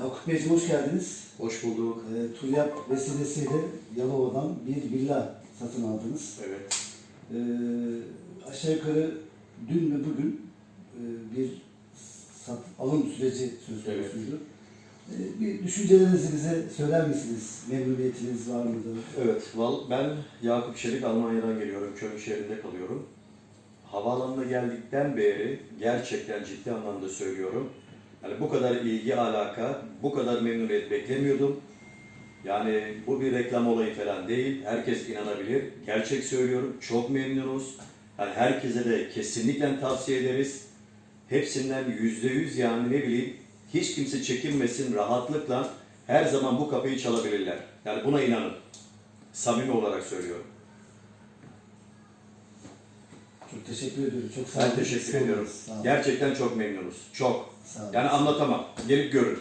Yakup Beyciğim hoş geldiniz. Hoş bulduk. E, Turyap vesilesiyle Yalova'dan bir villa satın aldınız. Evet. E, aşağı yukarı dün ve bugün e, bir sat, alım süreci söz Evet. konusuydu. E, bir düşüncelerinizi bize söyler misiniz? Memnuniyetiniz var mıdır? Evet. Ben Yakup Şerik Almanya'dan geliyorum. Köln şehrinde kalıyorum. Havaalanına geldikten beri gerçekten ciddi anlamda söylüyorum. Yani bu kadar ilgi, alaka, bu kadar memnuniyet beklemiyordum. Yani bu bir reklam olayı falan değil. Herkes inanabilir. Gerçek söylüyorum. Çok memnunuz. Yani herkese de kesinlikle tavsiye ederiz. Hepsinden yüzde yüz yani ne bileyim hiç kimse çekinmesin rahatlıkla her zaman bu kapıyı çalabilirler. Yani buna inanın. Samimi olarak söylüyorum. Çok teşekkür ediyorum. Çok sağ Ben olun. teşekkür Sağ olun. ediyorum. Sağ olun. Gerçekten çok memnunuz. Çok. Sağ olun. Yani anlatamam. Gelip görün.